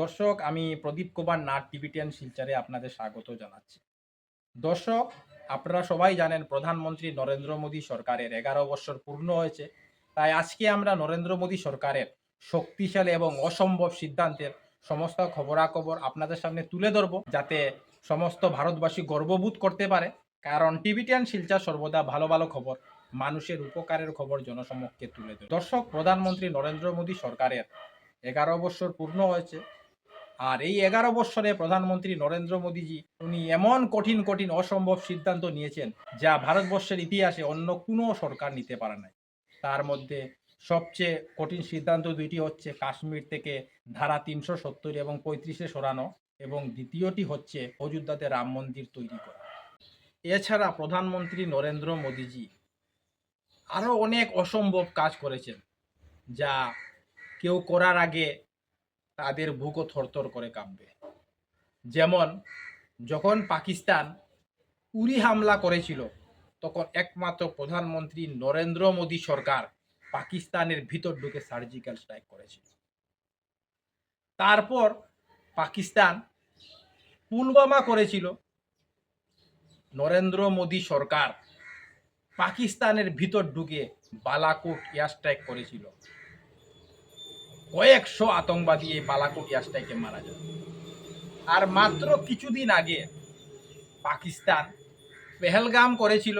দর্শক, আমি প্রদীপ কুমার নাট টিভি টেন শিলচারে আপনাদের স্বাগত জানাচ্ছি। দর্শক, আপনারা সবাই জানেন প্রধানমন্ত্রী নরেন্দ্র মোদী সরকারের এগারো বছর পূর্ণ হয়েছে। তাই আজকে আমরা নরেন্দ্র মোদী সরকারের শক্তিশালী এবং অসম্ভব সিদ্ধান্তের সমস্ত খবরাখবর আপনাদের সামনে তুলে ধরব, যাতে সমস্ত ভারতবাসী গর্ববোধ করতে পারে। কারণ টিভি টেন শিলচর সর্বদা ভালো ভালো খবর, মানুষের উপকারের খবর জনসমক্ষে তুলে ধরে। দর্শক, প্রধানমন্ত্রী নরেন্দ্র মোদী সরকারের এগারো বছর পূর্ণ হয়েছে। আর এই এগারো বৎসরে প্রধানমন্ত্রী নরেন্দ্র মোদীজি, উনি এমন কঠিন কঠিন অসম্ভব সিদ্ধান্ত নিয়েছেন যা ভারতবর্ষের ইতিহাসে অন্য কোনো সরকার নিতে পারে নাই। তার মধ্যে সবচেয়ে কঠিন সিদ্ধান্ত দুইটি হচ্ছে কাশ্মীর থেকে ধারা তিনশো সত্তর এবং পঁয়ত্রিশে সরানো এবং দ্বিতীয়টি হচ্ছে অযোধ্যাতে রাম মন্দির তৈরি করা। এছাড়া প্রধানমন্ত্রী নরেন্দ্র মোদীজি আরও অনেক অসম্ভব কাজ করেছেন যা কেউ করার আগে তাদের বুকও থরথর করে কাঁপবে। যেমন যখন পাকিস্তান উরি হামলা করেছিল, তখন একমাত্র প্রধানমন্ত্রী নরেন্দ্র মোদী সরকার পাকিস্তানের ভিতর ঢুকে সার্জিক্যাল স্ট্রাইক করেছিল। তারপর পাকিস্তান পুলওয়ামা করেছিল। নরেন্দ্র মোদী সরকার পাকিস্তানের ভিতর ঢুকে বালাকোট এয়ার স্ট্রাইক করেছিল। কয়েকশো আতঙ্কবাদী এই বালাকোট এয়ার স্ট্রাইকে মারা যায়। আর মাত্র কিছুদিন আগে পাকিস্তান পেহেলগাম করেছিল,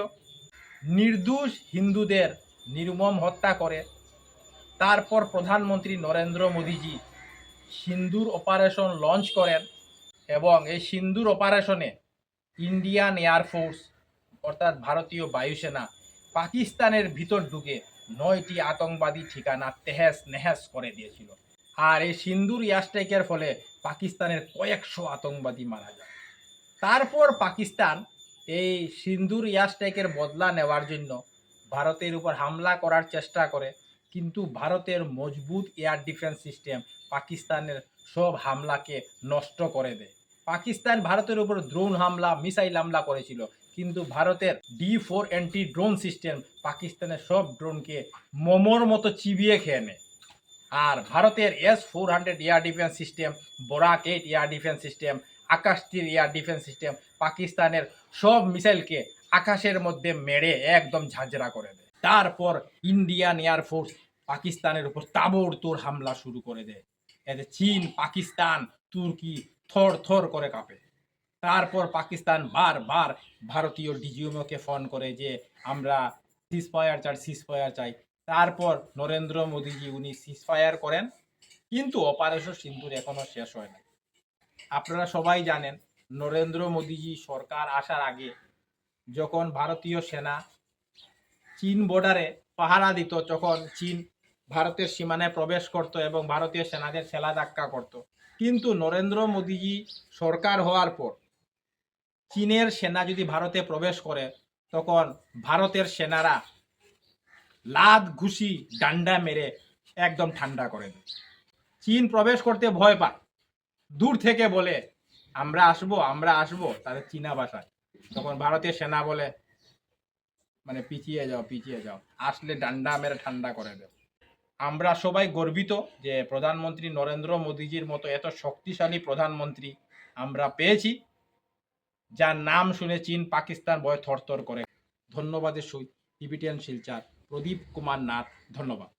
নির্দোষ হিন্দুদের নির্মম হত্যা করে। তারপর প্রধানমন্ত্রী নরেন্দ্র মোদীজি সিন্দুর অপারেশন লঞ্চ করেন এবং এই সিন্দুর অপারেশনে ইন্ডিয়ান এয়ারফোর্স অর্থাৎ ভারতীয় বায়ুসেনা, পাকিস্তানের ভিতর ঢুকে নয়টি আতঙ্কবাদী ঠিকানা তেহেস নেহেস করে দিয়েছিল। আর এই সিন্দুর এয়ারস্ট্রাইকের ফলে পাকিস্তানের কয়েকশো আতঙ্কবাদী মারা যায়। তারপর পাকিস্তান এই সিন্দুর এয়ারস্ট্রাইকের বদলা নেওয়ার জন্য ভারতের উপর হামলা করার চেষ্টা করে, কিন্তু ভারতের মজবুত এয়ার ডিফেন্স সিস্টেম পাকিস্তানের সব হামলাকে নষ্ট করে দেয়। পাকিস্তান ভারতের উপর দ্রোণ হামলা, মিসাইল হামলা করেছিল। কিন্তু ভারতের D four anti drone system পাকিস্তানের সব ড্রোনকে মোমোর মতো চিবিয়ে খেয়ে নেয়। আর ভারতের S four hundred air defence system, Barak eight air defence system আকাশটির air defence system পাকিস্তানের সব মিসাইলকে আকাশের মধ্যে মেরে একদম ঝাঁঝরা করে দেয়। তারপর ইন্ডিয়ান এয়ারফোর্স পাকিস্তানের উপর তাবড় তোর হামলা শুরু করে দেয়। এতে চীন, পাকিস্তান, তুর্কি থর থর করে কাঁপে। তারপর পাকিস্তান বারবার ভারতীয় ডিজিএমওকে ফোন করে যে, আমরা সিসফায়ার চাই সিসফায়ার চাই। তারপর নরেন্দ্র মোদীজি, উনি সিসফায়ার করেন। কিন্তু অপারেশন সিন্ধুর এখনও শেষ হয় না আপনারা সবাই জানেন, নরেন্দ্র মোদীজি সরকার আসার আগে যখন ভারতীয় সেনা চীন বর্ডারে পাহারা দিত, তখন চীন ভারতের সীমানায় প্রবেশ করত এবং ভারতীয় সেনাদের ছেলা ধাক্কা করত। কিন্তু নরেন্দ্র মোদীজি সরকার হওয়ার পর চীনের সেনা যদি ভারতে প্রবেশ করে, তখন ভারতের সেনারা লাদ ঘুষি, ডান্ডা মেরে একদম ঠান্ডা করে দেয়। চীন প্রবেশ করতে ভয় পায়। দূর থেকে বলে, আমরা আসব আমরা আসব। তাদের চীনা ভাষায়। তখন ভারতীয় সেনা বলে মানে পিছিয়ে যাও পিছিয়ে যাও। আসলে ডান্ডা মেরে ঠান্ডা করে দেব। আমরা সবাই গর্বিত যে প্রধানমন্ত্রী নরেন্দ্র মোদীজির মতো এত শক্তিশালী প্রধানমন্ত্রী আমরা পেয়েছি। যার নাম শুনে চীন পাকিস্তান ভয় থরথর করে। ধন্যবাদের সহিত টিবিটিয়ান শিলচার, প্রদীপ কুমার নাথ, ধন্যবাদ।